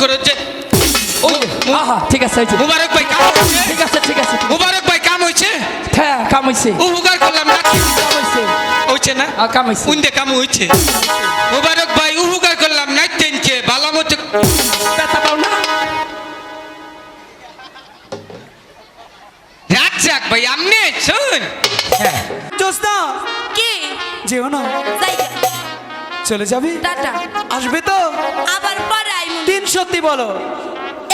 করো আহা ঠিক আছে হয়েছে। মুবারক ভাই কাম ঠিক আছে ঠিক আছে। মুবারক ভাই কাম হয়েছে? হ্যাঁ কাম হয়েছে। উপকার করলাম না কাম হয়েছে। হয়েছে না? কাম হয়েছে। কোন কাম হয়েছে? মুবারক ভাই উপকার করলাম না তেনকে ভালো মতো ব্যথা পাও না? রাত ভাই আমনে শুন। হ্যাঁ। জোসনা কি? যেও না। চলে যাবি? টাটা। আসবে তো? আবার সত্যি বলো।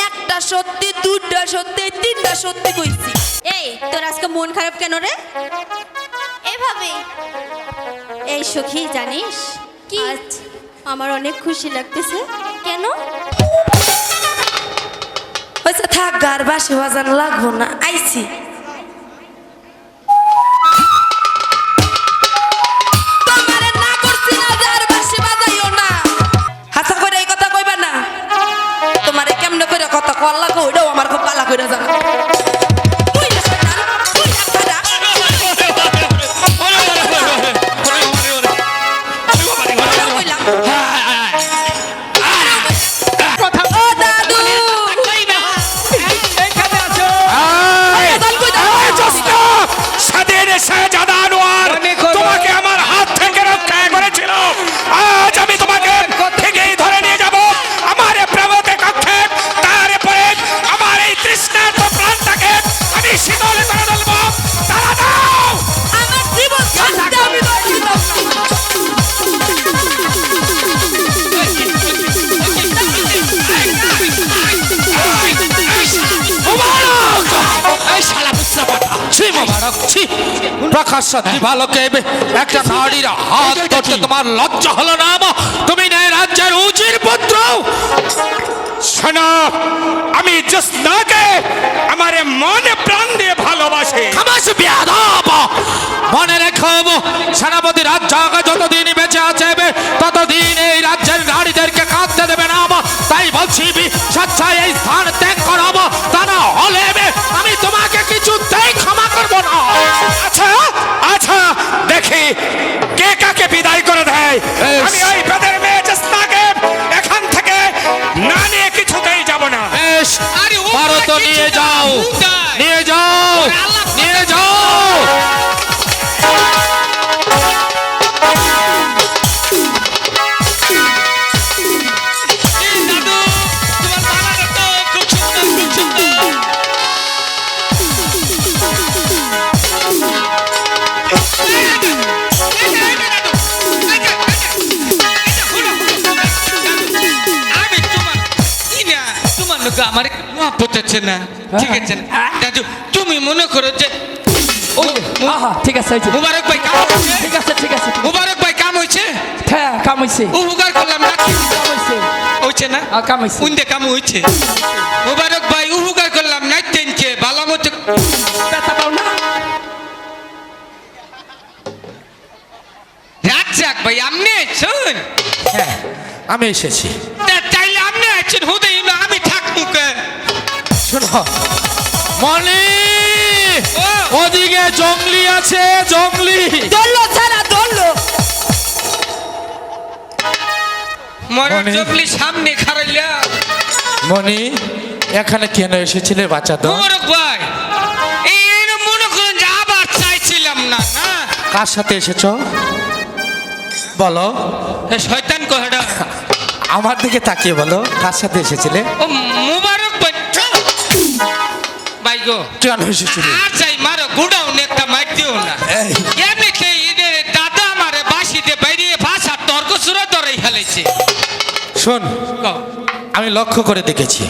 একটা সত্যি দুটা সত্যি তিনটা সত্যি কইছি। এই তোর আজকে মন খারাপ কেন রে? এভাবে। এই সখী জানিস? কি? আজ আমার অনেক খুশি লাগতেছে। কেন? হয়েছে থাক গার বাসি বাজানো লাগবো না। আইছি। ছি প্রকাশ্য দিবালোকে একটা নারীর হাত ধরতে তোমার লজ্জা হলো না তুমি নেই রাজ্যের উজির পুত্র। শোনো আমি জোসনাকে আমার মনে প্রাণ দিয়ে ভালোবাসি। খামাস বিয়াদব। মনে রেখো সেনাপতি রাজ্য যতদিন বেঁচে আছে ততদিন এই রাজ্যের নারীদেরকে কাঁদতে দেবে না তাই বলছি স্বেচ্ছায় এই স্থান ত্যাগ করাবো তা না হলে আমি আচ্ছা আচ্ছা দেখি কে কাকে বিদায় করে দেয়। আমি ওই বেদের মেয়ে জোসনাকে এখান থেকে না নিয়ে কিছুতেই যাব না। বেশ। আরে ও পারো নিয়ে যাও নিয়ে যাও। আল্লাহ নিয়ে যাও। আছে না? ঠিক আছে দাদু তুমি মনে করো যে ঠিক আছে মুবারক ভাই কাম ঠিক আছে ঠিক আছে। মুবারক ভাই কাম হয়েছে? হ্যাঁ কাম হয়েছে। উপকার করলাম না কাম হয়েছে। হয়েছে না? কাম হয়েছে। কোন কাম হয়েছে। মুবারক ভাই উপকার করলাম না তেনকে ভালো মতো ব্যথা পাও না? রাত ভাই আমনে শুন হ্যাঁ আমি এসেছি। তাইলে আছেন কে শোনো। মনি ওদিকে জঙ্গলি আছে জঙ্গলি। দৌড়লো ছাড়া দৌড়লো মরার সামনে খারাইলা মনি এখানে কেন এসেছিলে বাচ্চা তো? ভাই। এই এই মনে করেন যে আবার চাইছিলাম না না? কার সাথে এসেছ? বলো। এ শয়তান কহড়া। আমার দিকে তাকিয়ে বলো কার সাথে এসেছিলে? ও ভাই গো। কেন এসেছিলে আর যাই মারো গুড়াউন একটা মাইর দিও না। এই, এমনিতে এদের দাদা আমারে বাসিতে বাইরে ভাষা তর্ক সুরে ধরেই ফেলেছে। শোন। আমি লক্ষ্য করে দেখেছি।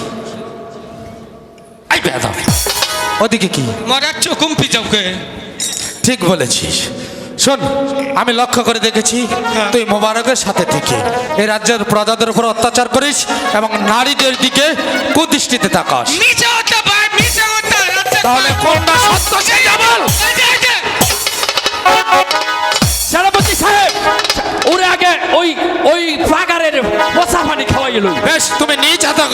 ওদিকে কি? মরার চকুম পিচাউকে ঠিক বলেছিস। শোন আমি লক্ষ্য করে দেখেছি তুই মোবারকের সাথে থেকে এই রাজ্যের প্রজাদের উপর অত্যাচার করিস এবং নারীদের দিকে কুদৃষ্টিতে তাকাস। তাহলে কোনটা সত্য সেই যে। সেনাপতি সাহেব ওরে আগে ওই ওই ফাগারের বসা পানি খাওয়াই লই। বেশ তুমি নিজ হাতে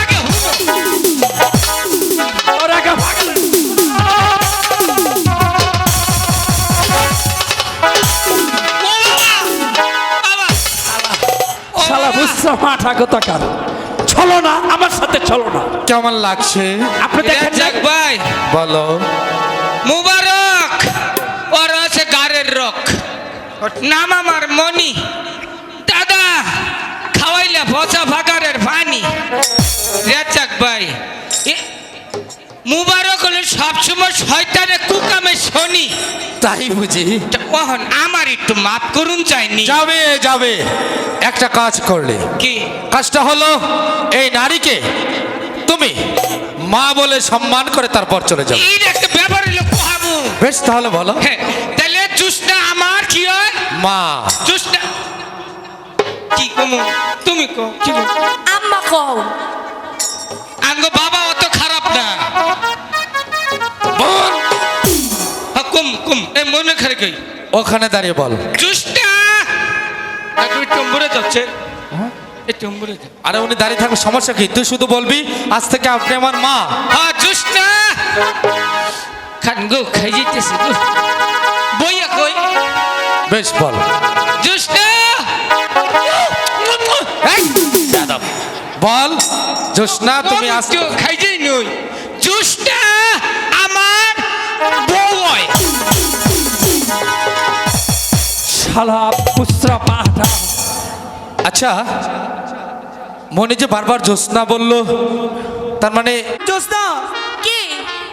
আগে ওরে আগে শালা মাঠা কোথাকার না আমার সাথে চলো না। কেমন লাগছে? আপনি দেখেন জ্যাক ভাই। বলো। মুবারক। ওর আছে গারের রক। নাম আমার মনি দাদা খাওয়াইলে পচা ভাগারের পানি রাজ্জাক ভাই। মুবারক হলে সবসময় শয়তানে কুকামে শনি। তাই বুঝি। ওহন আমার একটু মাফ করুন চাইনি। যাবে যাবে। একটা কাজ করলে। কি? কাজটা হলো এই নারীকে তুমি মা বলে সম্মান করে তারপর চলে যাবে এই একটা ব্যাপার হলো কোহাবু। বেশ তাহলে বলো। হ্যাঁ তাহলে জুসটা আমার কি হয়? মা। জুসটা কি কমু? তুমি কো কি কো আম্মা কও। আঙ্গো হ্যাঁ, কুম কুম এ মনে খারে কই? ওখানে দাঁড়িয়ে বল। জুসটা একটু টম্বরে যাচ্ছে। টম্বরে আরে উনি দাঁড়িয়ে থাকবে সমস্যা কি? তুই শুধু বলবি আজ থেকে আপনি আমার মা। হ্যাঁ জুসটা খান গো। খাই যেতেছে বইয়া কই? বেশ বল। জুসটা বল জোসনা তুমি আজ তো খাই যাই নই। জুসটা মাঠা আচ্ছা মনে যে বারবার জোসনা বলল তার মানে জোসনা কি?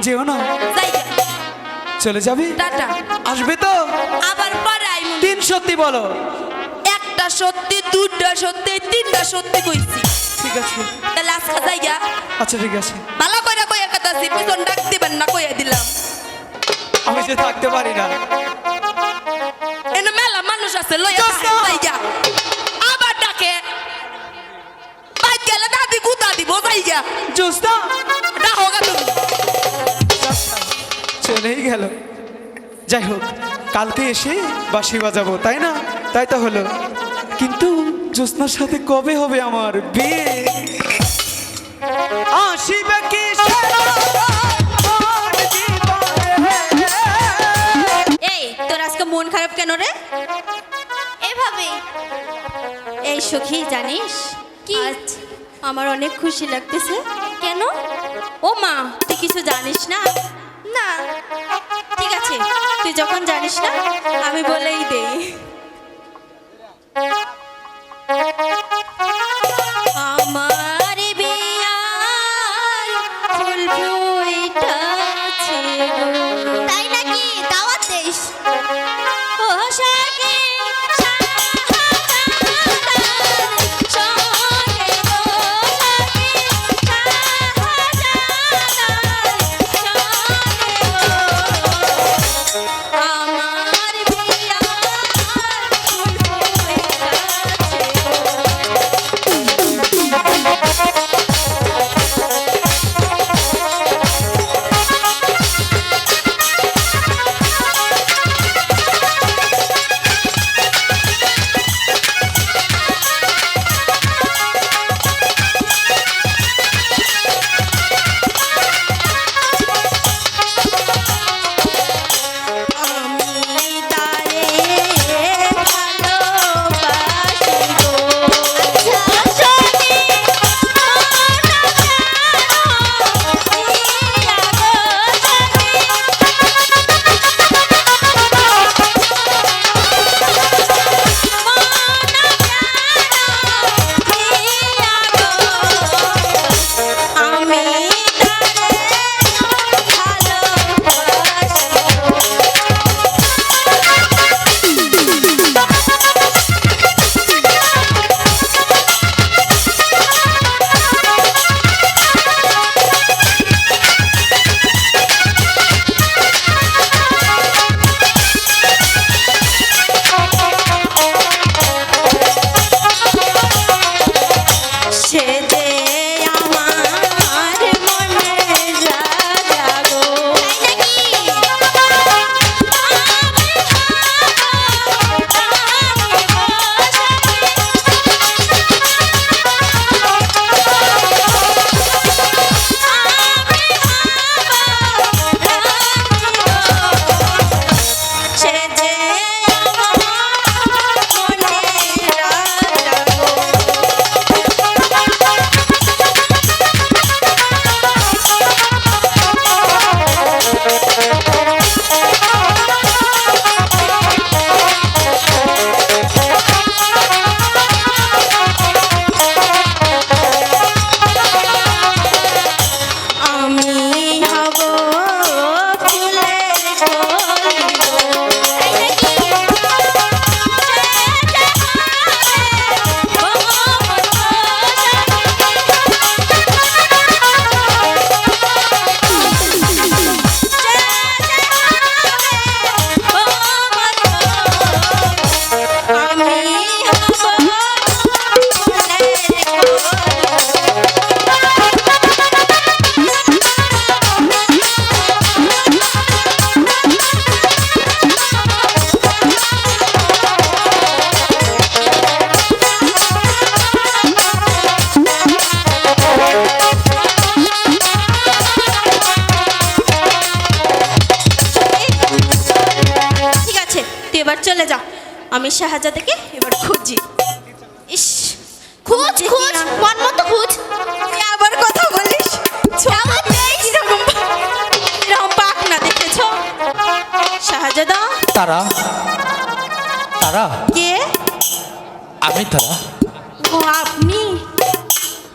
যেও না। চলে যাবি? টাটা। আসবে তো? আবার পরে তিন সত্যি বলো। একটা সত্যি দুটা সত্যি তিনটা সত্যি কইছি। ঠিক আছে। তাহলে আজকে আচ্ছা ঠিক আছে। ভালো কইরা কইয়া কথা আছি পিছন ডাক দিবেন না কইয়া দিলাম। আমি যে থাকতে পারি না। আছে লইয়া! জায়গা আবার ডাকে বাইক গেলে দাদি গুতা দিব জায়গা জোসনা ডাকো গা তুমি চলেই গেল। যাই হোক কালকে এসে বাঁশি বাজাবো তাই না? তাই তো হলো। কিন্তু জ্যোৎস্নার সাথে কবে হবে আমার বিয়ে? আসিবে কি এই তোর আজকে মন খারাপ কেন রে? এই সখী জানিস? কি? আমার অনেক খুশি লাগতেছে। কেন? ও মা তুই কিছু জানিস না? না। ঠিক আছে তুই যখন জানিস না আমি বলেই দেই। শাহজাদাকে এবার খুঁজি। ইস খুঁজ খুঁজ মন মতো খুঁজ। তুই আবার কথা বলিস? কীরকম কীরকম পাক না দেখেছ? শাহজাদা? তারা। তারা? কে? আমি তারা। ও আপনি?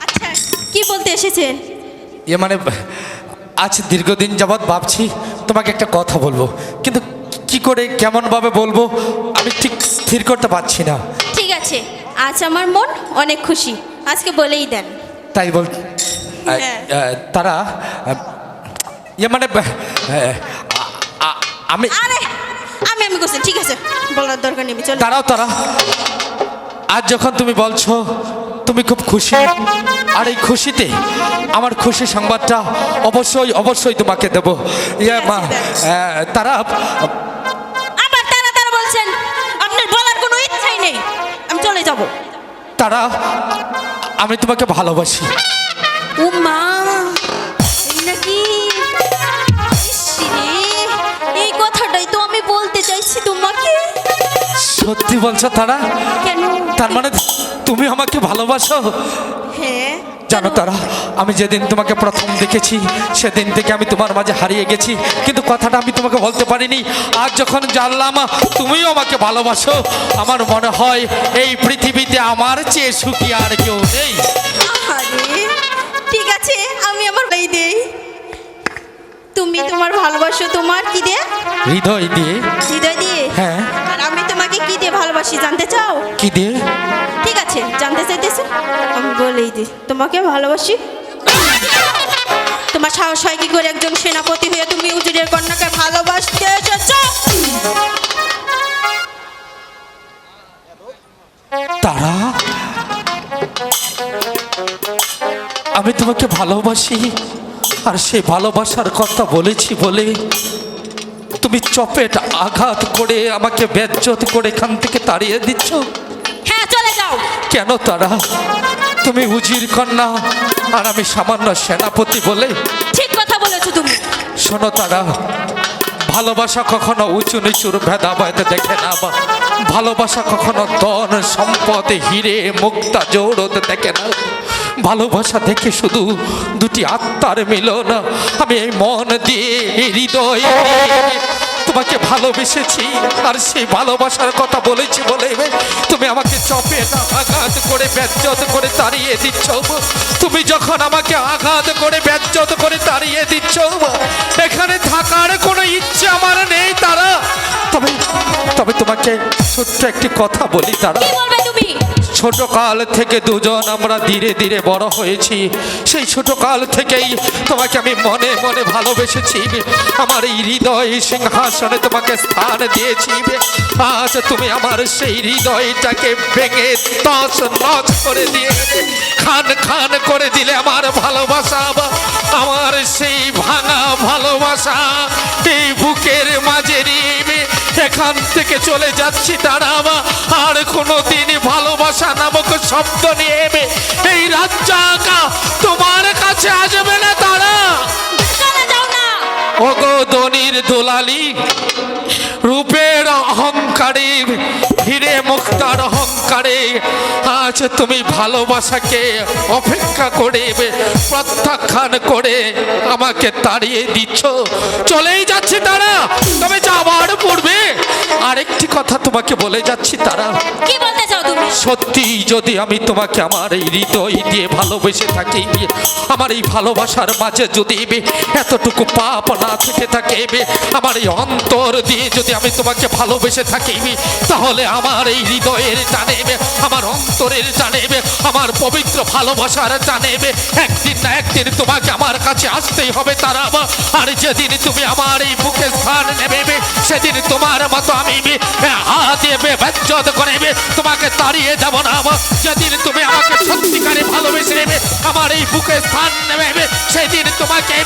আচ্ছা কি বলতে এসেছেন এ মানে আজ দীর্ঘদিন যাবৎ ভাবছি তোমাকে একটা কথা বলব। কিন্তু করে কেমনভাবে বলব আমি ঠিক স্থির করতে পারছি না। ঠিক আছে আজ আমার মন অনেক খুশি আজকে বলেই দেন। তাই বল হ্যাঁ। তারা ইয়ে মানে আমি আরে আমি আমি করছি ঠিক আছে বলার দরকার নেই চল। দাঁড়াও তারা আজ যখন তুমি বলছো তুমি খুব খুশি আর এই খুশিতে আমার খুশি সংবাদটা অবশ্যই অবশ্যই তোমাকে দেব। ইয়ে মা তারা তারা আমি তোমাকে ভালোবাসি। ও মা এই নাকি? ইস এই কথাটাই তো আমি বলতে চাইছি তোমাকে। সত্যি বলছো তারা? কেন? তার মানে তুমি আমাকে ভালোবাসো? হ্যাঁ। জানো তারা আমি যেদিন তোমাকে প্রথম দেখেছি সেদিন থেকে আমি তোমার মাঝে হারিয়ে গেছি। কিন্তু কথাটা আমি তোমাকে বলতে পারিনি। আজ যখন জানলাম তুমিও আমাকে ভালোবাসো আমার মনে হয় এই পৃথিবীতে আমার চেয়ে সুখী আর কেউ নেই। ঠিক আছে আমি আমার ভাই দেই। তুমি তোমার ভালোবাসো তোমার কি দিয়ে? হৃদয় দিয়ে। হৃদয় দিয়ে? হ্যাঁ। কি দিয়ে ভালোবাসি জানতে চাও? কি দিয়ে? ঠিক আছে জানতে চাইতেছো? আমি বলেই দিই তোমাকে ভালোবাসি। তোমার সাহস হয় কি করে একজন সেনাপতি হয়ে তুমি উজিরের কন্যাকে ভালোবাসতে এসেছ? তারা? আমি তোমাকে ভালোবাসি আর সে ভালোবাসার কথা বলেছি বলে তুমি চপেট আঘাত করে আমাকে বেজ্জত করে এখান থেকে তাড়িয়ে দিচ্ছ? হ্যাঁ চলে যাও। কেন তারা? তুমি উজির কন্যা আর আমি সামান্য সেনাপতি বলে। ঠিক কথা বলেছ তুমি। শোনো তারা ভালোবাসা কখনো উঁচু নিচুর ভেদাভেদ দেখে না বা ভালোবাসা কখনো ধন সম্পদ হিরে মুক্তা জৌরত দেখে না। ভালোবাসা দেখে শুধু দুটি আত্মার মিলন। আমি এই মন দিয়ে হৃদয় তোমাকে ভালোবেসেছি, আর সেই ভালোবাসার কথা বলেছি বলে তুমি আমাকে চপে আঘাত করে ব্যজ্যত করে তাড়িয়ে দিচ্ছ তুমি যখন আমাকে আঘাত করে ব্যজ্যত করে তাড়িয়ে দিচ্ছ এখানে থাকার কোনো ইচ্ছে আমার নেই, তারা। তবে তবে তোমাকে ছোট্ট একটি কথা বলি, তারা। তুমি? ছোট কাল থেকে দুজন আমরা ধীরে ধীরে বড় হয়েছি। সেই ছোট কাল থেকেই তোমাকে আমি মনে মনে ভালোবেসেছি। আমার এই হৃদয় সিংহাসনে তোমাকে স্থান দিয়েছি। আজ তুমি আমার সেই হৃদয়টাকে ভেঙে তস নচ করে দিয়ে খান খান করে দিলে আমার ভালোবাসা। আমার সেই ভাঙা ভালোবাসা এই বুকের মাঝে নিয়ে এখান থেকে চলে যাচ্ছি তারা আর কোনো দিন ভালোবাসা নামক শব্দ নিয়ে এবে। এই আঁকা তোমার কাছে আসবে না তারা? ওগো দনির দোলালি রূপের অহংকারে হিরে মুক্তার অহংকারে আজ তুমি ভালোবাসাকে অপেক্ষা করে প্রত্যাখ্যান করে আমাকে তাড়িয়ে দিচ্ছ। চলেই যাচ্ছে তারা তবে যাবার পূর্বে আরেকটি কথা তোমাকে বলে যাচ্ছি তারা। কি বলতে চাও তুমি? সত্যি যদি আমি তোমাকে আমার এই হৃদয় দিয়ে ভালোবেসে থাকি আমার এই ভালোবাসার মাঝে যদি এতটুকু পাপ না থেকে থাকে আমার এই অন্তর দিয়ে যদি আমি তোমাকে ভালোবেসে থাকি তাহলে আমার এই হৃদয়ের জানেবে আমার অন্তরের জানেবে আমার পবিত্র ভালোবাসার জানেবে একদিন না একদিন তোমাকে আমার কাছে আসতেই হবে তারা আর যেদিন তুমি আমার এই বুকে স্থান নেবে সেদিন তোমার মতো আমি হাত করে তোমাকে তাড়িয়ে যাব না যেদিন তুমি আমাকে সত্যিকারে ভালোবেসে নেবে আমার এই বুকে স্থান নেবে, সেদিন তোমাকে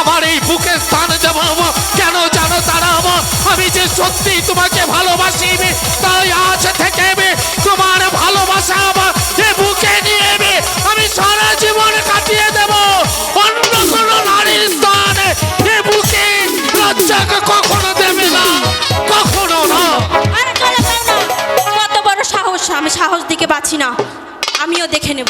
আমার এই বুকে স্থান দেব। কেন জানো তারা আমি যে সত্যি তোমাকে ভালোবাসি তাই আজ থেকে তোমার ভালোবাসা আমার যে বুকে নিয়ে আমি সারা জীবন কাটিয়ে দেব। অন্য কোন নারীর স্থানে এ বুকে লজ্জাকে কখনো দেবে না, কখনো না। কত বড় সাহস, আমি সাহস দিকে পাচ্ছি না। আমিও দেখে নেব।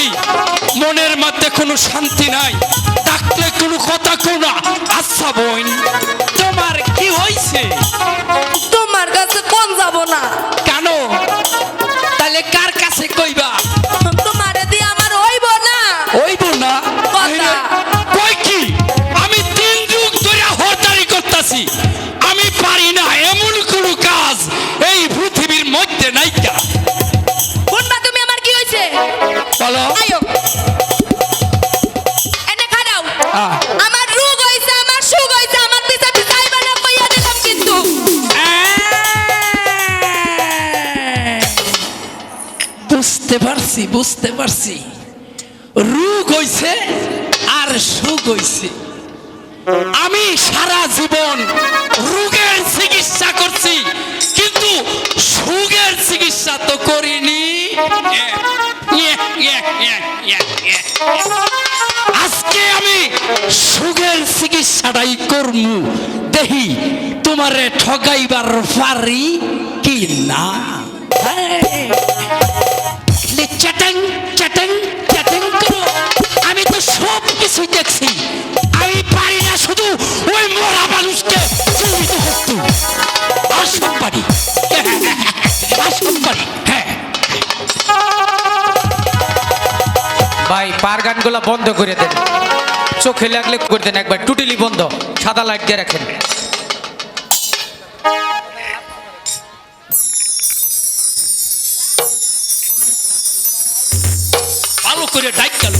দেখতাছি মনের মধ্যে কোনো শান্তি নাই। ডাকলে কোনো কথা কোনো আচ্ছা বোন, তোমার কি হয়েছে তোমার কাছে কোন যাব না? বুঝতে পারছি বুঝতে পারছি। রোগ হইছে আর সুখ হইছে। আমি সারা জীবন রোগের চিকিৎসা করছি, কিন্তু সুগের চিকিৎসা তো করিনি। আজকে আমি সুগের চিকিৎসাটাই করমু। দেহি তোমারে ঠগাইবার পারি কি না? খালি চ্যাটাং চ্যাটাং চ্যাটাং করো আমি তো সব কিছু দেখছি। আমি পারি না শুধু ওই মরা মানুষকে জীবিত করতে। আসব পারি। আসব পারি। হ্যাঁ। ভাই, পার গানগুলো বন্ধ করে দেন। চোখে লাগলে করে দেন একবার। টুটিলি বন্ধ। সাদা লাইট দিয়ে রাখেন। করে ডাইক গেল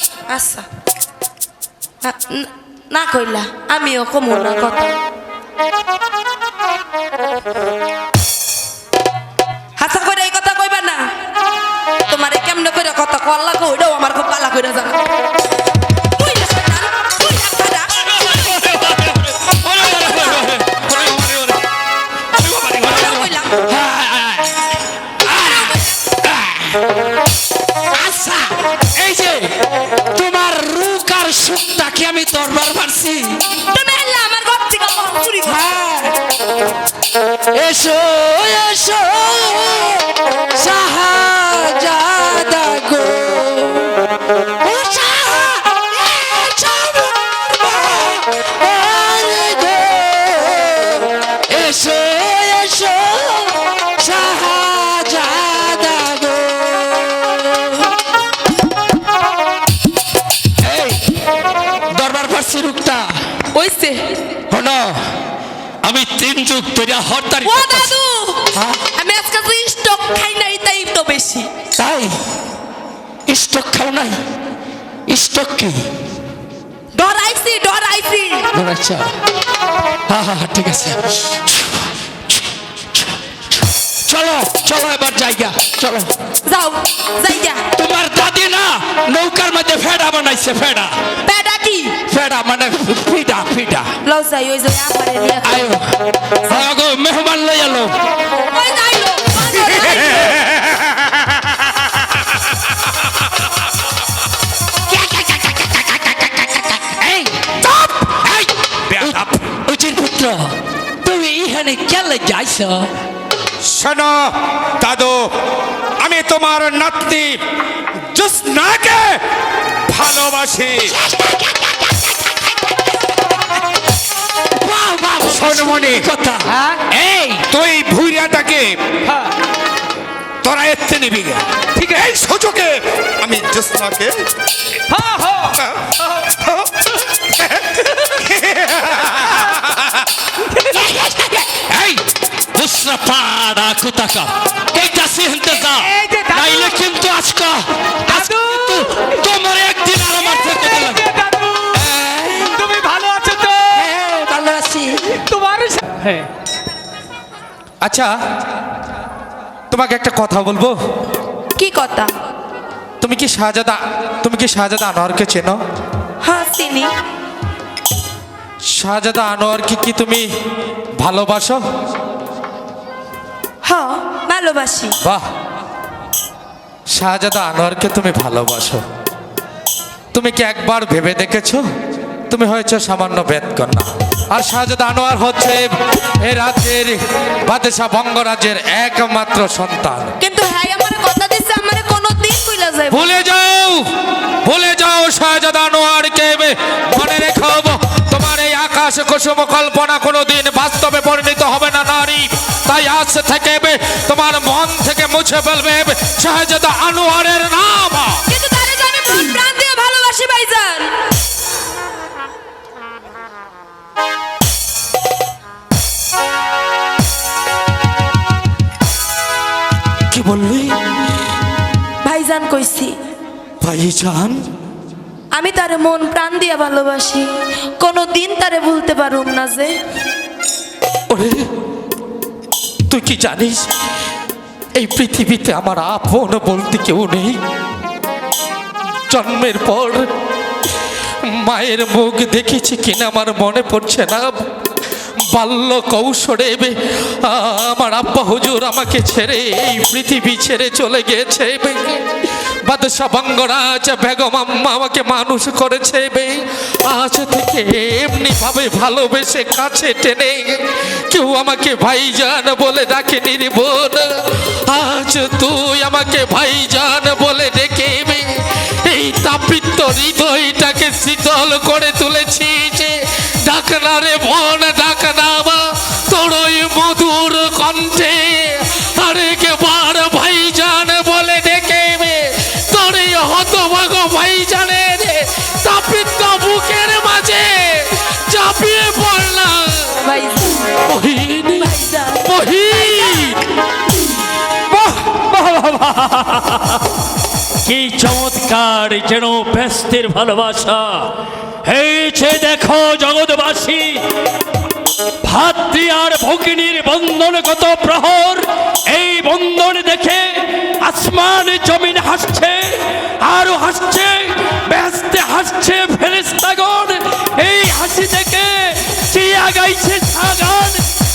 আচ্ছা না- কইলা আমিও কমো না কথা হাসা করে এই কথা কইবা না তোমারে কেমনে করে কথা কল্লা কইডাও আমার খুব পালা কইরা জানা সুখটাকে আমি দরবার পারছি তুমি হলে আমার ঘর থেকে চুরি করো। এসো এসো শাহজাদা গো। তিন যুগ ধরে হরতারি ও দাদু! হ্যাঁ? আমি আজকে স্টক খাই নাই তাই তো বেশি। তাই? স্টক খাও নাই? স্টক কি? ডরাইছি ডরাইছি। আচ্ছা হ্যাঁ হ্যাঁ, ঠিক আছে। চলো চলো এবার জায়গা চলো যাও যাইয়া তোমার দাদি না নৌকার মধ্যে ফেডা বানাইছে ফেডা বেটা কি ফেডা মানে ফিডা ফিডা লও যাই ওই যে আমারে নিয়ে আয়ো আয়ো গো মেহমান লই এলো ওই যাই এই চুপ এই বেয়াদব উচির পুত্র তুমি এখানে কেলে যাইছ শোনো দাদু আমি তোমার নাতনি জুসনাকে ভালোবাসি। সোনমণি কথা এই। তুই ভুইরাটাকে তোরা এতে নিবি। ঠিক আছে। এই সুযোগে আমি জুসনাকে এই পাড়া সিহতে যা। নাইলে কিন্তু আজকা আজকে তোমার একদিন আর আমার থেকে তুমি ভালো আছো তো? ভালো আছি। তোমার হ্যাঁ। আচ্ছা তোমাকে একটা কথা বলব? কি কথা? তুমি কি শাহজাদা তুমি কি শাহজাদা আনোয়ারকে চেনো? হ্যাঁ চিনি। শাহজাদা আনোয়ারকে কি তুমি ভালোবাসো? হ্যাঁ ভালোবাসি। বাহ। শাহজাদা আনোয়ারকে তুমি ভালোবাসো। তুমি কি একবার ভেবে দেখেছ? তুমি হয়েছে সামান্য বেদকন্যা আর শাহজাদা আনোয়ার হচ্ছে এ রাজ্যের বাদেশা বঙ্গরাজ্যের একমাত্র সন্তান। কিন্তু হ্যাঁ আমার কথা দিচ্ছে আমার কোনো দিন কইলা যাবে ভুলে যাও ভুলে যাও শাহজাদা আনোয়ারকে। মনে রেখো আকাশ কুসুম কল্পনা কোনোদিন বাস্তবে পরিণত হবে না নারী। তাই আজ থেকে তোমার মন থেকে মুছে ফেলবে শাহজাদা আনোয়ারের নাম। কিন্তু তারে তো মন প্রাণ দিয়ে ভালোবাসি ভাইজান। কি বললি? ভাইজান কইছি। ভাইজান? আমি তারে মন প্রাণ দিয়ে ভালোবাসি। কোনো দিন তারে ভুলতে পারুম না যে। ওরে, তুই কি জানিস? এই পৃথিবীতে আমার আপন বলতে কেউ নেই। জন্মের পর মায়ের মুখ দেখেছি কিনা আমার মনে পড়ছে না। বাল্য কৌশলে আমার আব্বা হুজুর আমাকে ছেড়ে এই পৃথিবী ছেড়ে চলে গেছে। বাদশা বঙ্গরাজ বেগম আম্মা আমাকে মানুষ করেছে বে। আজ থেকে এমনি ভাবে ভালোবেসে কাছে টেনে কেউ আমাকে ভাইজান বলে ডাকেনি রে বোন আজ তুই আমাকে ভাইজান বলে ডেকে এই তাপিত হৃদয়টাকে শীতল করে তুলেছিস ডাকনা রে বোন, ডাকনা বা তোর ওই মধুর কণ্ঠে আরেক হতভাগ ভাইজানের তাপিত বুকের মাঝে চাপিয়ে পড়লাম কি চমৎকার যেন ব্যস্তের ভালোবাসা। হয়েছে দেখো জগৎবাসী ভাতৃ আর ভগিনীর বন্ধন কত প্রহর। এই বন্ধন দেখে আসমান জমিন হাসছে, আরও হাসছে, ব্যস্তে হাসছে ফেরেস্তাগণ এই হাসি থেকে চিয়া গাইছে সাগান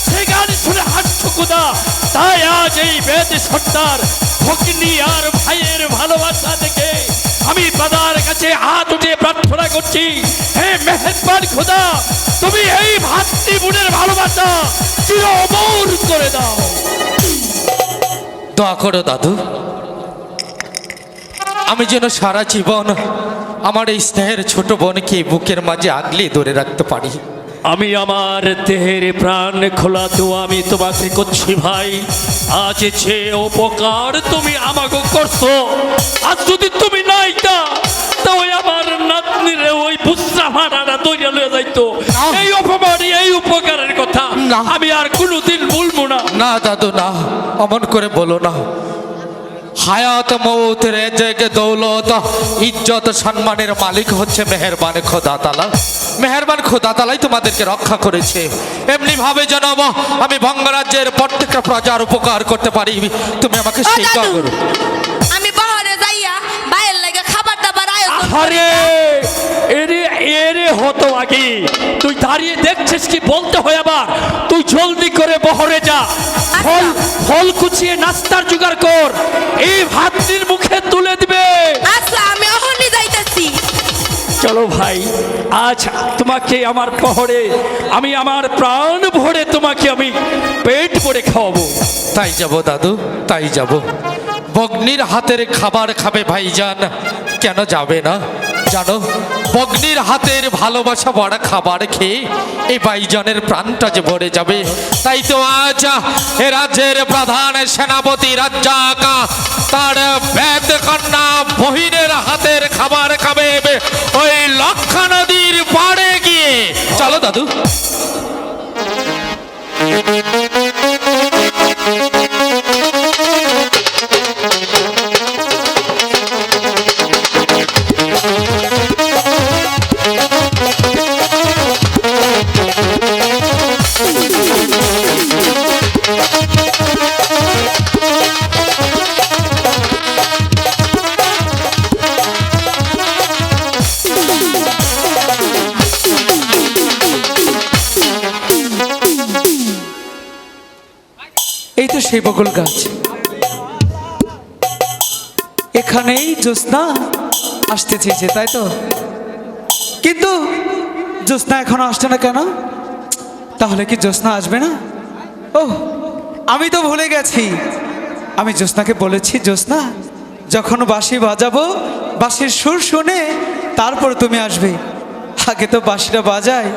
সে গান শুনে হাসছো কুদা তাই আজ এই বেদ সর্দার ভগ্নি আর ভাইয়ের ভালোবাসা দেখে আমি দাদার কাছে হাত উঠিয়ে প্রার্থনা করছি, হে মেহেরবান খোদা, তুমি এই ভাতৃ বোনের ভালোবাসা চির অমর করে দাও। দোয়া করো দাদু। আমি যেন সারা জীবন আমার এই স্নেহের ছোট বোনকে বুকের মাঝে আগলে ধরে রাখতে পারি। আমি আমার দেহের প্রাণ খোলা তো আমি তোমাকে করছি ভাই। আজ যে উপকার তুমি আমাকে করছ আজ যদি তুমি নাই তা ওই আমার নাতনিরে ওই বুসরা মারাটা তৈরি লয়ে যাইতো। এই অপমান এই উপকারের কথা। না। আমি আর কোনোদিন ভুলবো না। না দাদু না। অমন করে বলো না। হায়াত মৌত রেজেক দৌলত। ইজ্জত সম্মানের মালিক হচ্ছে মেহেরবান খোদা তালা। মেহেরবান খোদা তালাই তোমাদেরকে রক্ষা করেছে। এমনি ভাবে জানাব আমি বঙ্গরাজ্যের প্রত্যেকটা প্রজার উপকার করতে পারি। তুমি আমাকে সেই করো। আমি পাহাড়ে যাইয়া বাইরের লাগে খাবার দাবার আয়োজন আরে এরে এরে হতো আগে। তুই দাঁড়িয়ে দেখছিস কি বলতে হয় আবার? তুই জলদি করে বহরে যা। ফল ফল কুচিয়ে নাস্তার জোগাড় কর। এই ভাতটির মুখে তুলে দিবে। আচ্ছা আমি অহনি যাইতেছি। চলো ভাই আজ তোমাকে আমার পহরে আমি আমার প্রাণ ভরে তোমাকে আমি পেট ভরে খাওয়াবো। তাই যাব দাদু তাই যাব। বগ্নির হাতের খাবার খাবে ভাইজান। কেন যাবে না? জানো, বগ্নির হাতের ভালোবাসা ভরা খাবার খেয়ে এই ভাইজানের প্রাণটা যে ভরে যাবে। তাই তো আজ এ রাজ্যের প্রধান সেনাপতি রাজ্জাকা তার বেদ কন্যা বহিনের হাতের খাবার খাবে। ওই লক্ষা নদীর পাড়ে গিয়ে। চলো দাদু। সেই বকুল গাছ। এখানেই জ্যোৎস্না আসতে চেয়েছে, তাই তো? কিন্তু জ্যোৎস্না এখনও আসছে না কেন? তাহলে কি জ্যোৎস্না আসবে না? ও আমি তো ভুলে গেছি। আমি জ্যোৎস্নাকে বলেছি, জ্যোৎস্না, যখন বাঁশি বাজাবো, বাঁশির সুর শুনে তারপর তুমি আসবে। আগে তো বাঁশিটা বাজায়